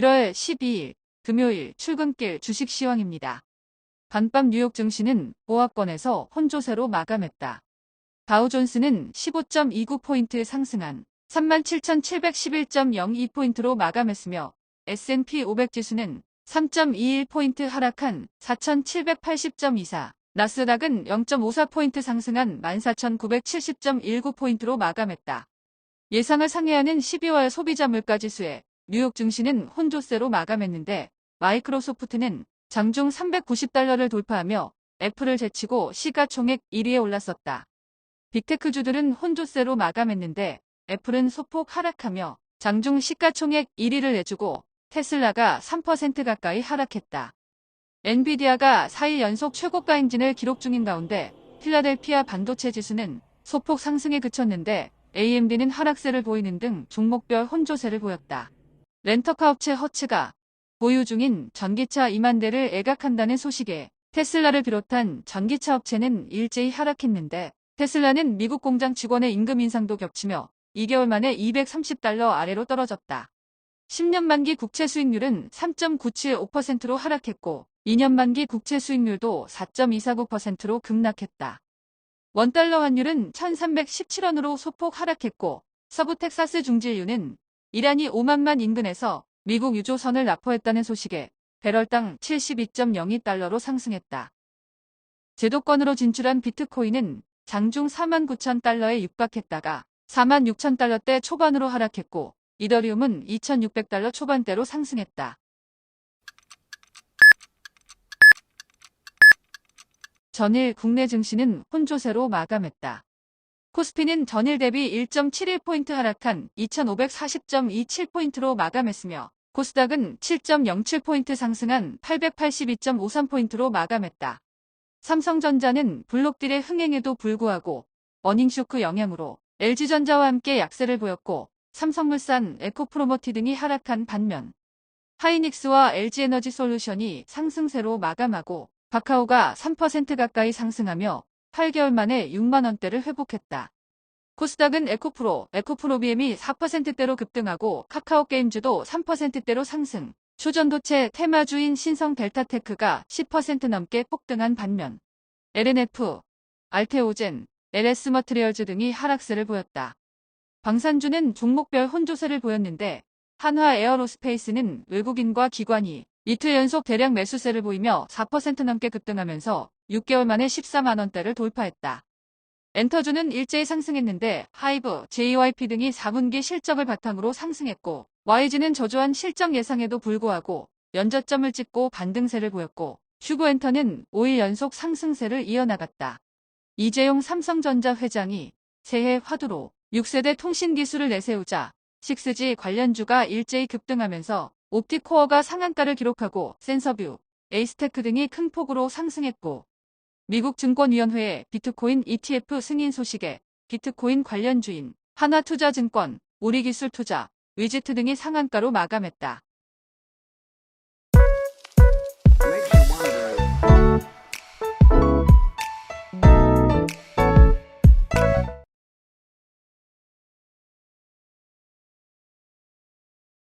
1월 12일 금요일 출근길 주식 시황입니다. 반밤 뉴욕 증시는 보합권에서 혼조세로 마감했다. 다우존스는 15.29포인트 상승한 37,711.02포인트로 마감했으며 S&P 500 지수는 3.21포인트 하락한 4,780.24, 나스닥은 0.54포인트 상승한 14,970.19포인트로 마감했다. 예상을 상회하는 12월 소비자 물가지수에 뉴욕 증시는 혼조세로 마감했는데 마이크로소프트는 장중 390달러를 돌파하며 애플을 제치고 시가총액 1위에 올랐었다. 빅테크주들은 혼조세로 마감했는데 애플은 소폭 하락하며 장중 시가총액 1위를 내주고 테슬라가 3% 가까이 하락했다. 엔비디아가 4일 연속 최고가 행진을 기록 중인 가운데 필라델피아 반도체 지수는 소폭 상승에 그쳤는데 AMD는 하락세를 보이는 등 종목별 혼조세를 보였다. 렌터카 업체 허츠가 보유 중인 전기차 2만 대를 애각한다는 소식에 테슬라를 비롯한 전기차 업체는 일제히 하락했는데 테슬라는 미국 공장 직원의 임금 인상도 겹치며 2개월 만에 230달러 아래로 떨어졌다. 10년 만기 국채 수익률은 3.975%로 하락했고 2년 만기 국채 수익률도 4.249%로 급락했다. 원달러 환율은 1317원으로 소폭 하락했고 서부 텍사스 중진류는 이란이 5만만 인근에서 미국 유조선을 납포했다는 소식에 배럴당 72.02달러로 상승했다. 제도권으로 진출한 비트코인은 장중 4만 9천 달러에 육박했다가 4만 6천 달러대 초반으로 하락했고 이더리움은 2,600달러 초반대로 상승했다. 전일 국내 증시는 혼조세로 마감했다. 코스피는 전일 대비 1.71포인트 하락한 2,540.27포인트로 마감했으며 코스닥은 7.07포인트 상승한 882.53포인트로 마감했다. 삼성전자는 블록딜의 흥행에도 불구하고 어닝쇼크 영향으로 LG전자와 함께 약세를 보였고 삼성물산, 에코프로머티 등이 하락한 반면 하이닉스와 LG에너지솔루션이 상승세로 마감하고 바카오가 3% 가까이 상승하며 8개월 만에 6만원대를 회복했다. 코스닥은 에코프로, 에코프로비엠이 4%대로 급등하고 카카오게임즈도 3%대로 상승, 초전도체 테마주인 신성 델타테크가 10% 넘게 폭등한 반면 LNF, 알테오젠, LS머트리얼즈 등이 하락세를 보였다. 방산주는 종목별 혼조세를 보였는데 한화 에어로스페이스는 외국인과 기관이 이틀 연속 대량 매수세를 보이며 4% 넘게 급등하면서 6개월 만에 14만원대를 돌파했다. 엔터주는 일제히 상승했는데 하이브, JYP 등이 4분기 실적을 바탕으로 상승했고 YG는 저조한 실적 예상에도 불구하고 연저점을 찍고 반등세를 보였고 슈구엔터는 5일 연속 상승세를 이어나갔다. 이재용 삼성전자 회장이 새해 화두로 6세대 통신기술을 내세우자 6G 관련주가 일제히 급등하면서 옵티코어가 상한가를 기록하고 센서뷰, 에이스테크 등이 큰 폭으로 상승했고 미국 증권위원회의 비트코인 ETF 승인 소식에 비트코인 관련 주인, 하나투자증권, 우리기술투자, 위지트 등이 상한가로 마감했다.